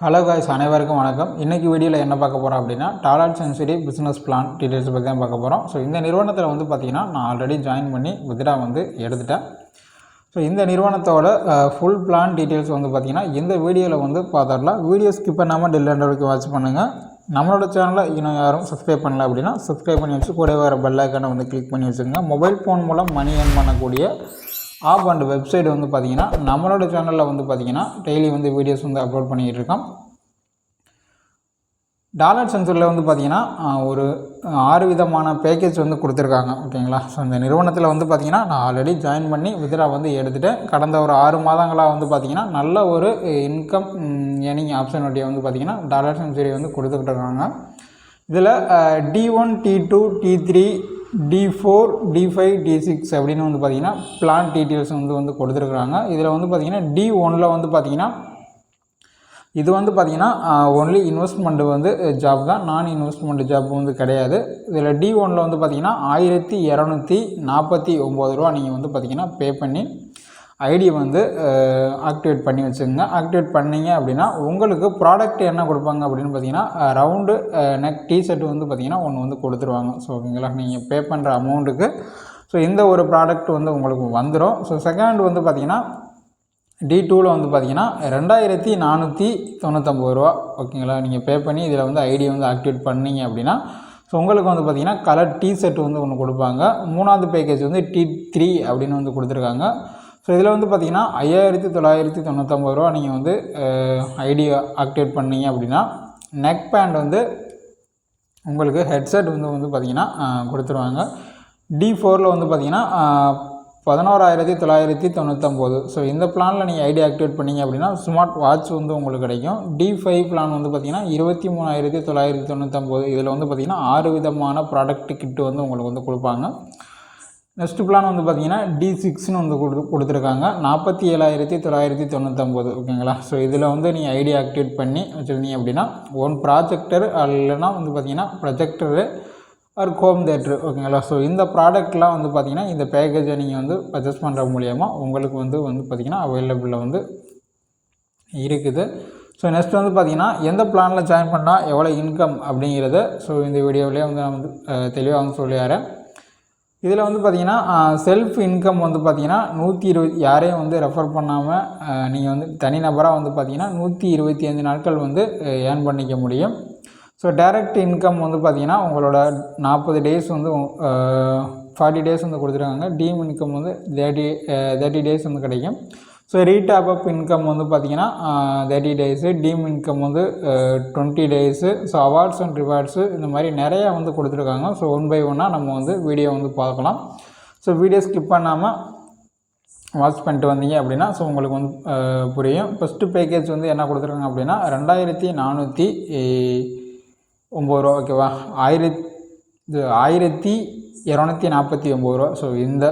Hello guys அனைவருக்கும் வணக்கம். இன்றைக்கி வீடியோவில் என்ன பார்க்க போகிறோம் அப்படின்னா Dalat century business plan details பற்றி தான் பார்க்க போகிறோம் ஸோ இந்த நிறுவனத்தில் வந்து பார்த்திங்கன்னா நான் ஆல்ரெடி ஜாயின் பண்ணி வித்ரா வந்து எடுத்துட்டேன். ஸோ இந்த நிறுவனத்தோட ஃபுல் பிளான் டீட்டெயில்ஸ் வந்து பார்த்திங்கன்னா இந்த வீடியோவில் வந்து பார்த்துடலாம். வீடியோ ஸ்கிப் பண்ணாமல் டில் வரைக்கும் வாட்ச் பண்ணுங்கள் நம்மளோட சேனலை இன்னும் யாரும் சப்ஸ்கிரைப் பண்ணல அப்படின்னா சப்ஸ்கிரைப் பண்ணி வச்சு கூட வர பெல் ஐக்கானை வந்து கிளிக் பண்ணி வச்சுக்கோங்க. மொபைல் ஃபோன் மூலம் மணி ஏர்ன் பண்ணக்கூடிய ஆப் அண்ட் வெப்சைட் வந்து பார்த்திங்கன்னா நம்மளோட சேனலில் வந்து பார்த்திங்கன்னா டெய்லி வந்து வீடியோஸ் வந்து அப்லோட் பண்ணிகிட்டு இருக்கோம். டாலர் சென்சரில் வந்து பார்த்திங்கன்னா ஒரு ஆறு விதமான பேக்கேஜ் வந்து கொடுத்துருக்காங்க. ஓகேங்களா ஸோ இந்த நிறுவனத்தில் வந்து பார்த்திங்கன்னா நான் ஆல்ரெடி ஜாயின் பண்ணி வித்ரா வந்து எடுத்துகிட்டு கடந்த ஒரு ஆறு மாதங்களாக வந்து பார்த்திங்கன்னா நல்ல ஒரு இன்கம் ஏர்னிங் ஆப்ஷனுடைய வந்து பார்த்திங்கன்னா டாலர் சென்சுரி வந்து கொடுத்துக்கிட்டு இருக்காங்க. இதில் D one D two D three D four D five D six அப்படின்னு வந்து பார்த்திங்கன்னா பிளான் டீட்டெயில்ஸ் வந்து வந்து கொடுத்துருக்குறாங்க. இதில் வந்து பார்த்திங்கன்னா டி ஒனில் வந்து பார்த்திங்கன்னா இது வந்து பார்த்திங்கன்னா ஒன்லி இன்வெஸ்ட்மெண்ட் வந்து ஜாப் தான். நான் இன்வெஸ்ட்மெண்ட் ஜாப் வந்து கிடையாது. இதில் டி ஒனில் வந்து பார்த்திங்கன்னா ஆயிரத்தி இரநூத்தி நாற்பத்தி ஒம்பது ரூபா நீங்கள் வந்து பார்த்திங்கன்னா பே பண்ணி ஐடி வந்து ஆக்டிவேட் பண்ணி வச்சுக்கோங்க. ஆக்டிவேட் பண்ணீங்க அப்படின்னா உங்களுக்கு ப்ராடக்ட் என்ன கொடுப்பாங்க அப்படின்னு பார்த்தீங்கன்னா ரவுண்டு நெக் டிஷர்ட் வந்து பார்த்திங்கன்னா ஒன்று வந்து கொடுத்துருவாங்க. ஸோ ஓகேங்களா? நீங்கள் பே பண்ணுற அமௌண்ட்டுக்கு ஸோ இந்த ஒரு ப்ராடக்ட் வந்து உங்களுக்கு வந்துடும் ஸோ செகண்ட் வந்து பார்த்திங்கன்னா டி டூவில் வந்து பார்த்தீங்கன்னா ரெண்டாயிரத்தி நானூற்றி தொண்ணூற்றம்பது ரூபா. ஓகேங்களா? நீங்கள் பே பண்ணி இதில் வந்து ஐடியை வந்து ஆக்டிவேட் பண்ணீங்க அப்படின்னா ஸோ உங்களுக்கு வந்து பார்த்தீங்கன்னா கலர் டி ஷர்ட் வந்து ஒன்று கொடுப்பாங்க. மூணாவது பேக்கேஜ் வந்து டி த்ரீ அப்படின்னு வந்து கொடுத்துருக்காங்க. ஸோ இதில் வந்து பார்த்தீங்கன்னா ஐயாயிரத்தி தொள்ளாயிரத்தி தொண்ணூத்தொம்பது ரூபா நீங்கள் வந்து ஐடியா ஆக்டிவேட் பண்ணீங்க அப்படின்னா நெக் பேண்ட் வந்து உங்களுக்கு ஹெட்செட் வந்து வந்து பார்த்திங்கன்னா கொடுத்துருவாங்க. டி ஃபோரில் வந்து பார்த்திங்கன்னா பதினோராயிரத்தி தொள்ளாயிரத்தி தொண்ணூற்றம்பது ஸோ இந்த பிளானில் நீங்கள் ஐடி ஆக்டிவேட் பண்ணீங்க அப்படின்னா ஸ்மார்ட் வாட்ச் வந்து உங்களுக்கு கிடைக்கும். டி ஃபைவ் பிளான் வந்து பார்த்திங்கன்னா இருபத்தி மூணாயிரத்தி தொள்ளாயிரத்தி தொண்ணூற்றம்பது இதில் வந்து பார்த்திங்கன்னா ஆறு விதமான ப்ராடக்ட் கிட்டு வந்து உங்களுக்கு வந்து கொடுப்பாங்க. நெக்ஸ்ட் பிளான் வந்து பார்த்தீங்கன்னா டி சிக்ஸ்னு வந்து கொடு கொடுத்துருக்காங்க. நாற்பத்தி ஏழாயிரத்தி தொள்ளாயிரத்தி தொண்ணூத்தொம்பது ஓகேங்களா? ஸோ இதில் வந்து நீங்கள் ஐடி ஆக்டிவேட் பண்ணி வச்சுருந்தீங்க அப்படின்னா ஒன் ப்ராஜெக்டர் இல்லைன்னா வந்து பார்த்தீங்கன்னா ப்ரொஜெக்டரு ஒரு ஹோம் தேட்ரு ஓகேங்களா? ஸோ இந்த ப்ராடக்ட்லாம் வந்து பார்த்தீங்கன்னா இந்த பேக்கேஜை நீங்கள் வந்து பர்ச்சேஸ் பண்ணுற மூலியமாக உங்களுக்கு வந்து வந்து பார்த்திங்கன்னா அவைலபிளில் வந்து இருக்குது. ஸோ நெக்ஸ்ட் வந்து பார்த்திங்கன்னா எந்த பிளானில் ஜாயின் பண்ணால் எவ்வளோ இன்கம் அப்படிங்கிறத ஸோ இந்த வீடியோவிலே வந்து நான் வந்து தெளிவாக வந்து சொல்லிடுறேன் இதில் வந்து பார்த்தீங்கன்னா செல்ஃப் இன்கம் வந்து பார்த்தீங்கன்னா நூற்றி இருபது யாரையும் வந்து ரெஃபர் பண்ணாமல் நீங்கள் வந்து தனிநபராக வந்து பார்த்தீங்கன்னா நூற்றி இருபத்தி அஞ்சு நாட்கள் வந்து ஏர்ன் பண்ணிக்க முடியும். ஸோ டைரக்ட் இன்கம் வந்து பார்த்தீங்கன்னா உங்களோட நாற்பது டேஸ் வந்து ஃபார்ட்டி டேஸ் வந்து கொடுத்துருக்காங்க. டீம் இன்கம் வந்து தேர்ட்டி தேர்ட்டி டேஸ் வந்து கிடைக்கும். ஸோ ரீடாப் அப் இன்கம் வந்து பார்த்தீங்கன்னா தேர்ட்டி டேஸு டீம் இன்கம் வந்து twenty days so awards and rewards இந்த மாதிரி நிறையா வந்து கொடுத்துருக்காங்க. ஸோ ஒன் பை ஒன்னாக நம்ம வந்து வீடியோ வந்து பார்க்கலாம். ஸோ வீடியோ ஸ்கிப் பண்ணாமல் வாட்ச் பண்ணிட்டு வந்தீங்க அப்படின்னா ஸோ உங்களுக்கு வந்து புரியும். ஃபஸ்ட்டு பேக்கேஜ் வந்து என்ன கொடுத்துருக்காங்க அப்படின்னா ரெண்டாயிரத்தி நானூற்றி ஒம்பது ரூபா ஓகேவா ஆயிரத்தி இது ஆயிரத்தி இரநூத்தி நாற்பத்தி ஒம்பது ரூபா. ஸோ இந்த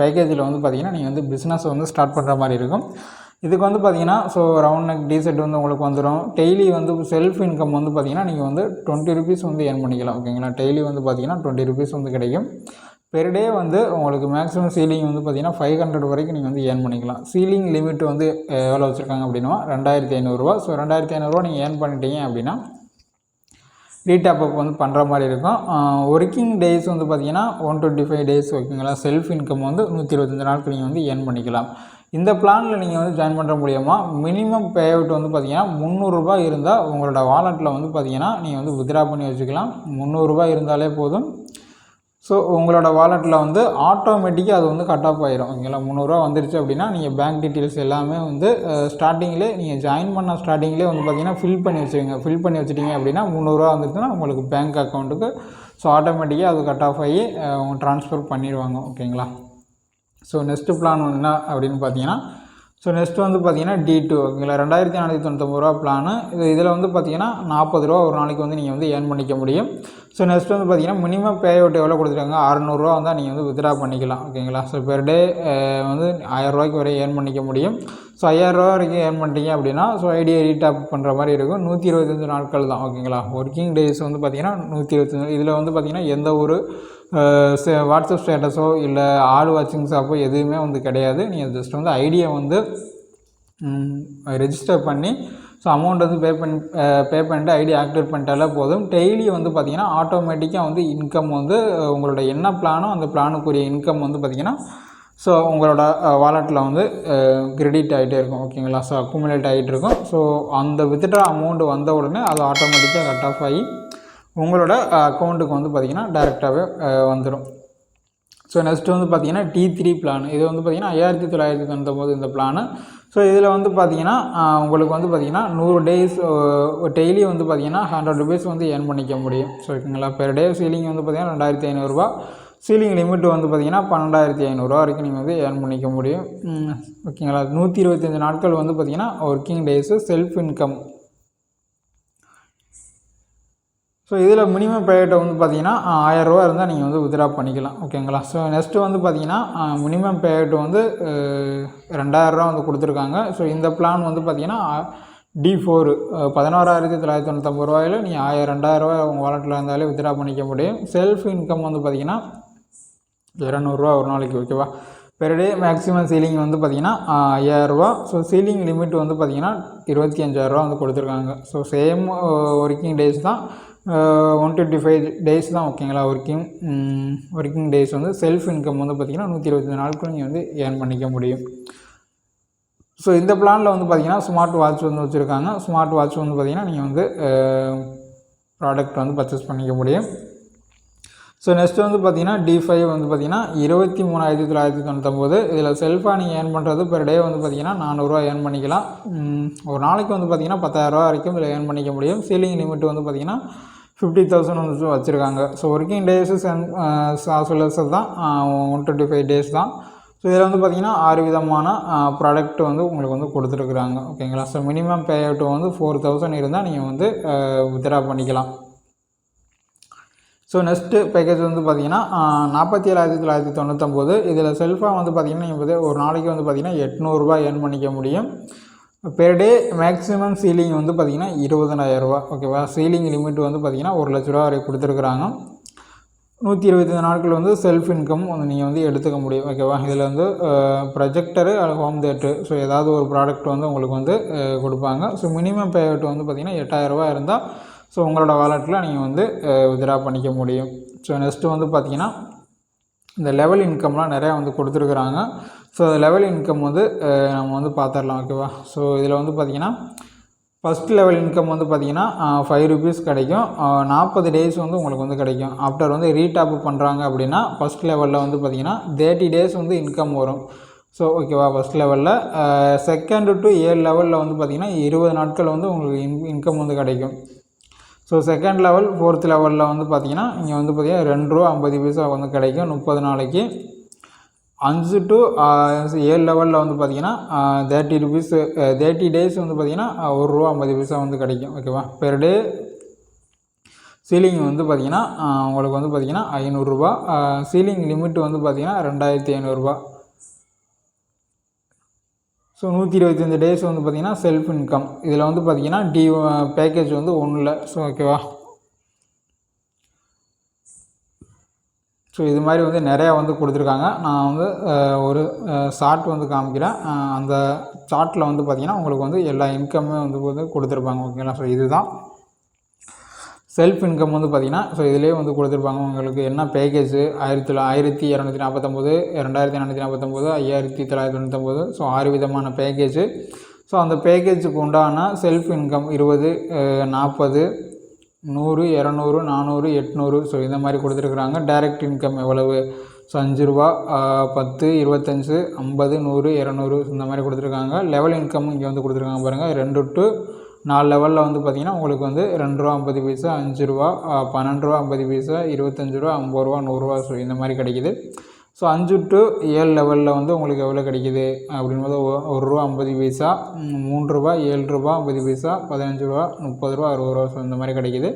பேக்கேஜில் வந்து பார்த்தீங்கன்னா நீங்கள் வந்து பிஸ்னஸ் வந்து ஸ்டார்ட் பண்ணுற மாதிரி இருக்கும். இதுக்கு வந்து பார்த்தீங்கன்னா ஸோ ரவுண்ட் நெக் டீசெட் வந்து உங்களுக்கு வந்துடும் டெய்லி வந்து செல்ஃப் இன்கம் வந்து பார்த்தீங்கன்னா நீங்கள் வந்து டுவெண்ட்டி ருபீஸ் வந்து ஏர்ன் பண்ணிக்கலாம் ஓகேங்களா டெய்லி வந்து பார்த்தீங்கன்னா டுவெண்ட்டி ருபீஸ் வந்து கிடைக்கும். பெர் டே வந்து உங்களுக்கு மேக்ஸிமம் சீலிங் வந்து பார்த்தீங்கன்னா ஃபைவ் ஹண்ட்ரட் வரைக்கும் நீங்கள் வந்து ஏர்ன் பண்ணிக்கலாம். சீலிங் லிமிட் வந்து எவ்வளோ வச்சுருக்காங்க அப்படின்னா ரெண்டாயிரத்தி ஐநூறுரூவா ஸோ ரெண்டாயிரத்தி ஐநூறுரூவா நீங்கள் ஏர்ன் பண்ணிட்டீங்க அப்படின்னா ரீடாப் அப் வந்து பண்ணுற மாதிரி இருக்கும். ஒர்க்கிங் டேஸ் வந்து பார்த்தீங்கன்னா ஒன் டுவெண்ட்டி ஃபைவ் டேஸ் ஓகேங்களா செல்ஃப் இன்கம் வந்து நூற்றி இருபத்தஞ்சு நாட்கள் நீங்கள் வந்து ஏர்ன் பண்ணிக்கலாம். இந்த பிளானில் நீங்கள் வந்து ஜாயின் பண்ணுற முடியுமா மினிமம் பே அவுட் வந்து பார்த்தீங்கன்னா முந்நூறுரூபா இருந்தால் உங்களோட வாலெட்டில் வந்து பார்த்தீங்கன்னா நீங்கள் வந்து வித்ரா பண்ணி வச்சுக்கலாம். முந்நூறுரூபா இருந்தாலே போதும். ஸோ உங்களோட வாலெட்டில் வந்து ஆட்டோமேட்டிக்காக அது வந்து கட் ஆஃப் ஆயிரும். ஓகேங்களா முந்நூறுரூவா வந்துருச்சு அப்படின்னா நீங்கள் பேங்க் டீட்டெயில்ஸ் எல்லாமே வந்து ஸ்டார்டிங்லேயே நீங்கள் ஜாயின் பண்ண ஸ்டார்டிங்லேயே வந்து பார்த்தீங்கன்னா ஃபில் பண்ணி வச்சுக்கோங்க ஃபில் பண்ணி வச்சிட்டிங்க அப்படின்னா முந்நூறுரூவா வந்துருச்சுன்னா உங்களுக்கு பேங்க் அக்கௌண்ட்டுக்கு ஸோ ஆட்டோமேட்டிக்காக அது கட் ஆஃப் ஆகி அவங்க ட்ரான்ஸ்ஃபர் பண்ணிடுவாங்க ஓகேங்களா ஸோ நெக்ஸ்ட்டு பிளான் என்ன அப்படின்னு பார்த்தீங்கன்னா ஸோ நெக்ஸ்ட் வந்து பார்த்திங்கன்னா டி டூ ஓகேங்களா ரெண்டாயிரத்தி நானூற்றி தொண்ணூத்தொம்பது ரூபா பிளானு இது இதில் வந்து பார்த்தீங்கன்னா நாற்பது ரூபா ஒரு நாளைக்கு வந்து நீங்கள் வந்து ஏர்ன் பண்ணிக்க முடியும். ஸோ நெக்ஸ்ட் வந்து பார்த்தீங்கன்னா மினிமம் பே அவுட் எவ்வளோ கொடுத்துருக்காங்க? அறநூறுவா வந்தால் நீங்கள் வந்து வித்ரா பண்ணிக்கலாம். ஓகேங்களா ஸோ பெர் டே வந்து ஆயிரரூவாய்க்கு வரை ஏர்ன் பண்ணிக்க முடியும். ஸோ ஐயாயிரரூவா வரைக்கும் ஏர்ன் பண்ணிட்டீங்க அப்படின்னா ஸோ ஐடியா ரீடாப் பண்ணுற மாதிரி இருக்கும். நூற்றி இருபத்தஞ்சு நாட்கள் தான். ஓகேங்களா ஒர்க்கிங் டேஸ் வந்து பார்த்தீங்கன்னா நூற்றி இருபத்தஞ்சு இதில் வந்து பார்த்தீங்கன்னா எந்த ஒரு வாட்ஸ்அப் ஸ்டேட்டஸோ இல்லை ஆள் வாட்சிங் ஷாப்போ எதுவுமே வந்து கிடையாது. நீங்கள் ஜஸ்ட் வந்து ஐடியை வந்து ரெஜிஸ்டர் பண்ணி ஸோ அமௌண்ட் வந்து பே பண்ணி பே பண்ணிட்டு ஐடி ஆக்டிவேட் பண்ணிட்டாலே போதும். டெய்லி வந்து பார்த்திங்கன்னா ஆட்டோமேட்டிக்காக வந்து இன்கம் வந்து உங்களோட என்ன பிளானோ அந்த பிளானுக்குரிய இன்கம் வந்து பார்த்திங்கன்னா ஸோ உங்களோட வாலெட்டில் வந்து கிரெடிட் ஆகிட்டே இருக்கும். ஓகேங்களா ஸோ அக்குமுலேட் ஆகிட்டு இருக்கும். ஸோ அந்த வித்ட்ரா அமௌண்ட் வந்த உடனே அது ஆட்டோமேட்டிக்காக கட் ஆஃப் ஆகி உங்களோட அக்கௌண்ட்டுக்கு வந்து பார்த்திங்கன்னா டேரெக்டாகவே வந்துடும் ஸோ நெக்ஸ்ட்டு வந்து பார்த்திங்கன்னா டி த்ரீ பிளான் இது வந்து பார்த்தீங்கன்னா ஐயாயிரத்தி தொள்ளாயிரத்தி தொண்ணூத்தொம்பது இந்த பிளானு ஸோ இதில் வந்து பார்த்தீங்கன்னா உங்களுக்கு வந்து பார்த்தீங்கன்னா நூறு டேஸ் டெய்லி வந்து பார்த்தீங்கன்னா ஹண்ட்ரட் ருபீஸ் வந்து ஏர்ன் பண்ணிக்க முடியும். ஸோ ஓகேங்களா பெர் டே சீலிங் வந்து பார்த்தீங்கன்னா ரெண்டாயிரத்தி ஐநூறுரூவா சீலிங் லிமிட் வந்து பார்த்திங்கன்னா பன்னெண்டாயிரத்தி ஐநூறுரூவா வரைக்கும் நீங்கள் வந்து ஏர்ன் பண்ணிக்க முடியும். ஓகேங்களா? நூற்றி இருபத்தஞ்சி நாட்கள் வந்து பார்த்தீங்கன்னா working days self income so இதில் மினிமம் பேயட்டை வந்து பார்த்தீங்கன்னா ஆயரூவா இருந்தால் நீங்கள் வந்து வித்ட்ரா பண்ணிக்கலாம். ஓகேங்களா ஸோ நெக்ஸ்ட்டு வந்து பார்த்தீங்கன்னா மினிமம் பேயட் வந்து ரெண்டாயிரரூவா வந்து கொடுத்துருக்காங்க. ஸோ இந்த பிளான் வந்து பார்த்தீங்கன்னா டி ஃபோரு பதினோராயிரத்தி தொள்ளாயிரத்தி தொண்ணூற்றம்பது ரூபாயில் நீங்கள் ஆயிரம் ரெண்டாயிரரூவா உங்கள் வாலெட்டில் இருந்தாலே வித்ட்ரா பண்ணிக்க முடியும். செல்ஃப் இன்கம் வந்து பார்த்தீங்கன்னா இரநூறுவா ஒரு நாளைக்கு ஓகேவா பெர் டே மேக்ஸிமம் சீலிங் வந்து பார்த்தீங்கன்னா ஐயாயிரரூவா ஸோ சீலிங் லிமிட் வந்து பார்த்தீங்கன்னா இருபத்தி அஞ்சாயிரரூவா வந்து கொடுத்துருக்காங்க. ஸோ சேம் ஒர்க்கிங் டேஸ் தான். ஒன் டுவெண்ட்டி ஃபைவ் டேஸ் தான் ஓகேங்களா ஒர்க்கிங் ஒர்க்கிங் டேஸ் வந்து செல்ஃப் இன்கம் வந்து பார்த்தீங்கன்னா நூற்றி இருபத்தஞ்சு நாட்களும் நீங்கள் வந்து ஏர்ன் பண்ணிக்க முடியும். ஸோ இந்த பிளானில் வந்து பார்த்தீங்கன்னா ஸ்மார்ட் வாட்ச் வந்து வச்சுருக்காங்க. ஸ்மார்ட் வாட்ச் வந்து பார்த்திங்கன்னா நீங்கள் வந்து ப்ராடக்ட் வந்து பர்ச்சேஸ் பண்ணிக்க முடியும். ஸோ நெக்ஸ்ட் வந்து பார்த்தீங்கன்னா டி ஃபைவ் வந்து பார்த்தீங்கன்னா இருபத்தி மூணாயிரத்தி தொள்ளாயிரத்தி தொண்ணூத்தொம்பது. இதில் செல்ஃபாக நீங்கள் ஏர்ன் பண்ணுறது பெர் டே வந்து பார்த்தீங்கன்னா நானூறுரூவா ஏர்ன் பண்ணிக்கலாம். ஒரு நாளைக்கு வந்து பார்த்தீங்கன்னா பத்தாயிரரூவா வரைக்கும் இதில் ஏர்ன் பண்ணிக்க முடியும். சீலிங் லிமிட் வந்து பார்த்தீங்கன்னா ஃபிஃப்டி தௌசண்ட் வந்து வச்சுருக்காங்க. ஸோ ஒர்க்கிங் டேஸு சென் சொல்லுறது தான். ஒன் டுவெண்ட்டி ஃபைவ் டேஸ் தான். ஸோ இதில் வந்து பார்த்திங்கன்னா ஆறு விதமான ப்ராடக்ட் வந்து உங்களுக்கு வந்து கொடுத்துருக்குறாங்க. ஓகேங்களா ஸோ மினிமம் பே அவுட் வந்து ஃபோர் தௌசண்ட் இருந்தால் நீங்கள் வந்து வித்ட்ரா பண்ணிக்கலாம். ஸோ நெக்ஸ்ட்டு பேக்கேஜ் வந்து பார்த்தீங்கன்னா நாற்பத்தி ஏழாயிரத்தி தொள்ளாயிரத்தி தொண்ணூத்தொம்போது. இதில் செல்ஃபாக வந்து பார்த்தீங்கன்னா நீங்கள் ஒரு நாளைக்கு வந்து பார்த்தீங்கன்னா எட்நூறுரூபா ஏர்ன் பண்ணிக்க முடியும். பெர் டே மேக்ஸிமம் சீலிங் வந்து பார்த்தீங்கன்னா இருபதனாயிரரூபா ஓகேவா சீலிங் லிமிட் வந்து பார்த்தீங்கன்னா ஒரு லட்ச ரூபா வரை கொடுத்துருக்குறாங்க. நூற்றி இருபத்தஞ்சு நாட்கள் வந்து செல்ஃப் இன்கம் வந்து நீங்கள் வந்து எடுத்துக்க முடியும். ஓகேவா இதில் வந்து ப்ரொஜெக்டரு ஹோம் தேட்ரு ஸோ ஏதாவது ஒரு ப்ராடக்ட் வந்து உங்களுக்கு வந்து கொடுப்பாங்க. ஸோ மினிமம் பேஅவுட் வந்து பார்த்திங்கன்னா எட்டாயிரரூபா இருந்தால் ஸோ உங்களோட வாலெட்டில் நீங்கள் வந்து வித்ட்ரா பண்ணிக்க முடியும். ஸோ நெக்ஸ்ட்டு வந்து பார்த்திங்கன்னா இந்த லெவல் இன்கம்லாம் நிறையா வந்து கொடுத்துருக்குறாங்க. ஸோ லெவல் இன்கம் வந்து நம்ம வந்து பார்த்துடலாம் ஓகேவா ஸோ இதில் வந்து பார்த்திங்கன்னா ஃபஸ்ட் லெவல் இன்கம் வந்து பார்த்தீங்கன்னா ஃபைவ் ருபீஸ் கிடைக்கும். நாற்பது டேஸ் வந்து உங்களுக்கு வந்து கிடைக்கும். ஆஃப்டர் வந்து ரீடாப் பண்ணுறாங்க அப்படின்னா ஃபஸ்ட் லெவலில் வந்து பார்த்தீங்கன்னா தேர்ட்டி டேஸ் வந்து இன்கம் வரும். ஸோ ஓகேவா ஃபஸ்ட் லெவலில் செகண்ட் டு ஏழு லெவலில் வந்து பார்த்தீங்கன்னா இருபது நாட்கள் வந்து உங்களுக்கு இன் இன்கம் வந்து கிடைக்கும். ஸோ செகண்ட் லெவல் ஃபோர்த் லெவலில் வந்து பார்த்தீங்கன்னா இங்கே வந்து பார்த்தீங்கன்னா ரெண்டு ரூபா ஐம்பது பைசா வந்து கிடைக்கும் முப்பது நாளைக்கு. அஞ்சு டு ஏழு லெவலில் வந்து பார்த்தீங்கன்னா தேர்ட்டி ருபீஸ் தேர்ட்டி டேஸ் வந்து பார்த்தீங்கன்னா ஒரு ரூபா ஐம்பது பைசா வந்து கிடைக்கும் ஓகேவா பெர் டே சீலிங் வந்து பார்த்தீங்கன்னா உங்களுக்கு வந்து பார்த்தீங்கன்னா ஐநூறுரூபா சீலிங் லிமிட் வந்து பார்த்தீங்கன்னா ரெண்டாயிரத்தி ஐநூறுரூபா ஸோ நூற்றி இருபத்தஞ்சு டேஸ் வந்து பார்த்திங்கன்னா செல்ஃப் இன்கம் இதில் வந்து பார்த்தீங்கன்னா டி பேக்கேஜ் uh, வந்து ஒன்றும் இல்லை ஸோ ஓகேவா ஸோ இது மாதிரி வந்து நிறையா வந்து கொடுத்துருக்காங்க. நான் வந்து uh, ஒரு uh, ஷார்ட் வந்து காமிக்கிறேன். அந்த சார்ட்டில் வந்து பார்த்திங்கன்னா உங்களுக்கு வந்து எல்லா இன்கம்மே வந்து வந்து கொடுத்துருப்பாங்க. ஓகேங்களா ஸோ இதுதான். செல்ஃப் இன்கம் வந்து பார்த்திங்கன்னா ஸோ இதிலே வந்து கொடுத்துருப்பாங்க உங்களுக்கு என்ன பேக்கேஜ் ஆயிரத்தி ஆயிரத்தி இரநூத்தி நாற்பத்தொம்போது ரெண்டாயிரத்தி இரநூத்தி நாற்பத்தொம்போது ஐயாயிரத்தி தொள்ளாயிரத்தி தொண்ணூத்தொம்போது ஸோ ஆறு விதமான பேக்கேஜ் ஸோ அந்த பேக்கேஜுக்கு உண்டான செல்ஃப் இன்கம் இருபது நாற்பது நூறு இரநூறு நானூறு எட்நூறு ஸோ இந்த மாதிரி கொடுத்துருக்குறாங்க. டைரக்ட் இன்கம் எவ்வளவு? ஸோ அஞ்சு ரூபா பத்து இருபத்தஞ்சு ஐம்பது நூறு இரநூறு இந்த மாதிரி கொடுத்துருக்காங்க. லெவல் இன்கம் இங்கே வந்து கொடுத்துருக்காங்க பாருங்கள் ரெண்டு டு நாலு லெவலில் வந்து பார்த்திங்கன்னா உங்களுக்கு வந்து ரெண்டு ரூபா ஐம்பது பைசா அஞ்சு ரூபா பன்னெண்டு ரூபா ஐம்பது பைசா இருபத்தஞ்சு ரூபா ஐம்பது ரூபா நூறுரூவா ஸோ இந்த மாதிரி கிடைக்குது. ஸோ அஞ்சு டு ஏழு லெவலில் வந்து உங்களுக்கு எவ்வளோ கிடைக்குது? அப்படின்போது ஒ- ஒரு ரூபா ஐம்பது பைசா மூன்று ரூபா ஏழு ரூபா ஐம்பது பைசா பதினஞ்சு ரூபா முப்பது ரூபா அறுபது ரூபா ஸோ இந்த மாதிரி கிடைக்குது.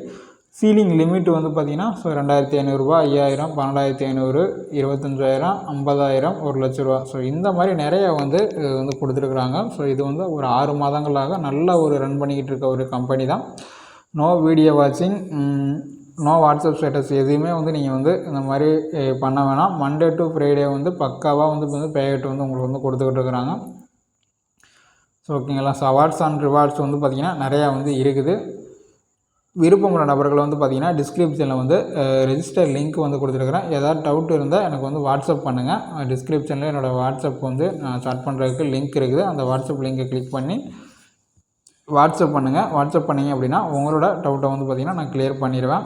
சீலிங் லிமிட் வந்து பார்த்திங்கன்னா ஸோ ரெண்டாயிரத்தி ஐநூறுரூவா ஐயாயிரம் பன்னெண்டாயிரத்தி ஐநூறு இருபத்தஞ்சாயிரம் ஐம்பதாயிரம் ஒரு லட்ச ரூபா. ஸோ இந்த மாதிரி நிறைய வந்து வந்து கொடுத்துருக்குறாங்க. ஸோ இது வந்து ஒரு ஆறு மாதங்களாக நல்ல ஒரு ரன் பண்ணிக்கிட்டு இருக்க ஒரு கம்பெனி தான். நோ வீடியோ வாட்சிங் நோ வாட்ஸ்அப் ஸ்டேட்டஸ் எதுவுமே வந்து நீங்கள் வந்து இந்த மாதிரி பண்ண வேணாம். மண்டே டு ஃப்ரைடே வந்து பக்காவாக வந்து வந்து பேக்கெட் வந்து உங்களுக்கு வந்து கொடுத்துக்கிட்டு இருக்கிறாங்க. ஸோ ஓகேங்களா? ஸோ அவார்ட்ஸ் அண்ட் ரிவார்ட்ஸ் வந்து பார்த்திங்கன்னா நிறையா வந்து இருக்குது. விருப்பமுள்ள நபர்கள் வந்து பார்த்திங்கன்னா டிஸ்கிரிப்ஷனில் வந்து ரெஜிஸ்டர் லிங்க் வந்து கொடுத்துருக்குறேன். ஏதாவது டவுட் இருந்தால் எனக்கு வந்து வாட்ஸ்அப் பண்ணுங்கள் டிஸ்கிரிப்ஷனில் என்னோடய வாட்ஸ்அப் வந்து நான் ஸ்டார்ட் பண்ணுறதுக்கு லிங்க் இருக்குது. அந்த வாட்ஸ்அப் லிங்கை கிளிக் பண்ணி வாட்ஸ்அப் பண்ணுங்கள் வாட்ஸ்அப் பண்ணிங்க அப்படின்னா உங்களோட டவுட்டை வந்து பார்த்திங்கன்னா நான் கிளியர் பண்ணிடுவேன்.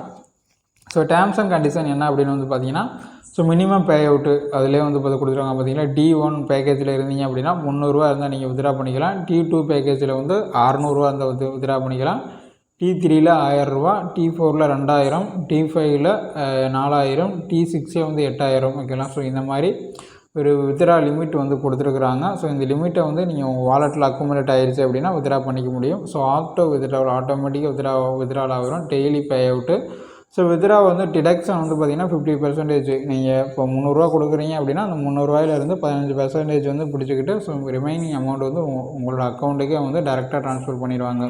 ஸோ டேர்ம்ஸ் அண்ட் கண்டிஷன் என்ன அப்படின்னு வந்து பார்த்தீங்கன்னா ஸோ மினிமம் பே அவுட்டு அதிலே வந்து பார்த்து கொடுத்துருவாங்க பார்த்தீங்கன்னா டி ஒன் பேக்கேஜில் இருந்தீங்க அப்படின்னா முந்நூறுரூவா இருந்தால் நீங்கள் வித்ரா பண்ணிக்கலாம். டி டூ பேக்கேஜில் வந்து அறநூறுவா இருந்தால் வந்து வித்ரா பண்ணிக்கலாம். டி த்ரீயில் ஆயிரரூவா டி ஃபோரில் ரெண்டாயிரம் டி ஃபைவ்ல நாலாயிரம் டி சிக்ஸே வந்து எட்டாயிரம் ஓகேலாம் ஸோ இந்த மாதிரி ஒரு வித்ரா லிமிட் வந்து கொடுத்துருக்குறாங்க. ஸோ இந்த லிமிட்டை வந்து நீங்கள் உங்கள் வாலெட்டில் அக்குமுலேட் ஆயிடுச்சு அப்படின்னா வித்ரா பண்ணிக்க முடியும். ஸோ ஆட்டோ வித்ராவில் ஆட்டோமேட்டிக்காக வித்ரா வித்ராவில் ஆகிரும் daily pay out so withdraw வந்து டிடக்ஷன் வந்து பார்த்திங்கன்னா ஃபிஃப்டி பர்சன்டேஜ் நீங்கள் இப்போ முந்நூறுரூவா கொடுக்குறீங்க அப்படின்னா அந்த முந்நூறுரூவாயிலேருந்து பதினஞ்சு பர்சன்டேஜ் வந்து பிடிச்சிக்கிட்டு ஸோ ரிமைனிங் அமௌண்ட் வந்து உங்களோட அக்கௌண்ட்டுக்கே வந்து டேரெக்டாக ட்ரான்ஸ்ஃபர் பண்ணிடுவாங்க.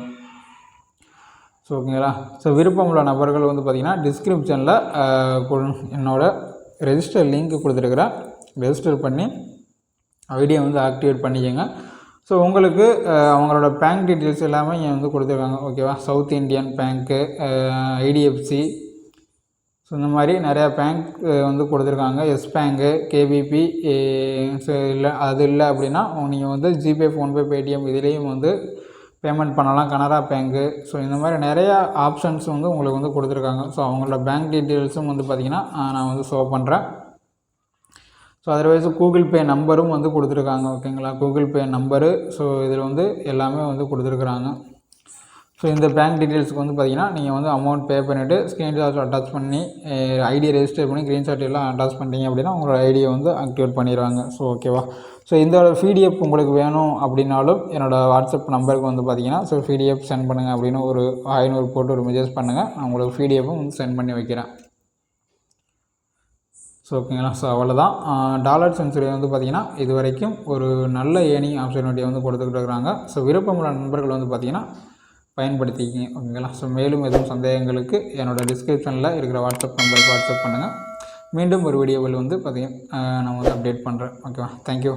ஸோ ஓகேங்களா? ஸோ விருப்பம் உள்ள நபர்கள் வந்து பார்த்திங்கன்னா டிஸ்கிரிப்ஷனில் என்னோடய ரெஜிஸ்டர் லிங்க் கொடுத்துருக்குறேன். ரெஜிஸ்டர் பண்ணி ஐடியா வந்து ஆக்டிவேட் பண்ணிக்கோங்க. ஸோ உங்களுக்கு அவங்களோட பேங்க் டீட்டெயில்ஸ் எல்லாமே இங்கே வந்து கொடுத்துருக்காங்க. ஓகேவா சவுத் இண்டியன் பேங்க்கு ஐடிஎஃப்சி ஸோ இந்த மாதிரி நிறையா பேங்க் வந்து கொடுத்துருக்காங்க. எஸ் பேங்க்கு கேபிபி ஸோ இல்லை அது இல்லை அப்படின்னா நீங்கள் வந்து ஜிபே ஃபோன்பே பேடிஎம் இதுலேயும் வந்து பேமெண்ட் பண்ணலாம் கனரா பேங்க்கு ஸோ இந்த மாதிரி நிறையா ஆப்ஷன்ஸ் வந்து உங்களுக்கு வந்து கொடுத்துருக்காங்க. ஸோ அவங்களோட பேங்க் டீட்டெயில்ஸும் வந்து பார்த்திங்கன்னா நான் வந்து ஷோ பண்ணுறேன் ஸோ அதர்வைஸ் கூகுள் பே நம்பரும் வந்து கொடுத்துருக்காங்க ஓகேங்களா கூகுள் பே நம்பரு ஸோ இதில் வந்து எல்லாமே வந்து கொடுத்துருக்குறாங்க. ஸோ இந்த பேங்க் டீட்டெயில்ஸ்க்கு வந்து பார்த்தீங்கன்னா நீங்கள் வந்து அமௌண்ட் பே பண்ணிவிட்டு ஸ்க்ரீன்ஷாட் அட்டாச் பண்ணி ஐடியை ரெஜிஸ்டர் பண்ணி ஸ்க்ரீன்ஷாட் எல்லாம் அட்டாச் பண்ணிட்டீங்க அப்படின்னா உங்களோட ஐடியை வந்து ஆக்டிவேட் பண்ணிடுவாங்க. ஸோ ஓகேவா ஸோ இந்த பிடிஎஃப் உங்களுக்கு வேணும் அப்படின்னாலும் என்னோடய வாட்ஸ்அப் நம்பருக்கு வந்து பார்த்தீங்கன்னா ஸோ பிடிஎஃப் சென்ட் பண்ணுங்கள் அப்படின்னு ஒரு ஐநூறு போட்டு ஒரு மெசேஜ் பண்ணுங்கள் நான் உங்களுக்கு பிடிஎஃப்பும் வந்து சென்ட் பண்ணி வைக்கிறேன். ஸோ ஓகேங்களா ஸோ அவ்வளோதான் டாலர் சென்சுரி வந்து பார்த்திங்கன்னா இது வரைக்கும் ஒரு நல்ல ஏர்னிங் ஆப்பர்ச்சுனிட்டி வந்து கொடுத்துக்கிட்டு இருக்கிறாங்க. ஸோ விருப்பமுள்ள நண்பர்கள் வந்து பார்த்திங்கன்னா பயன்படுத்திக்கிங்க. ஓகேங்களா? ஸோ மேலும் எதுவும் சந்தேகங்களுக்கு என்னோடய டிஸ்கிரிப்ஷனில் இருக்கிற வாட்ஸ்அப் நம்பருக்கு வாட்ஸ்அப் பண்ணுங்கள் மீண்டும் ஒரு வீடியோவில் வந்து பார்த்திங்க நான் வந்து அப்டேட் பண்ணுறேன் ஓகேவா? தேங்க்யூ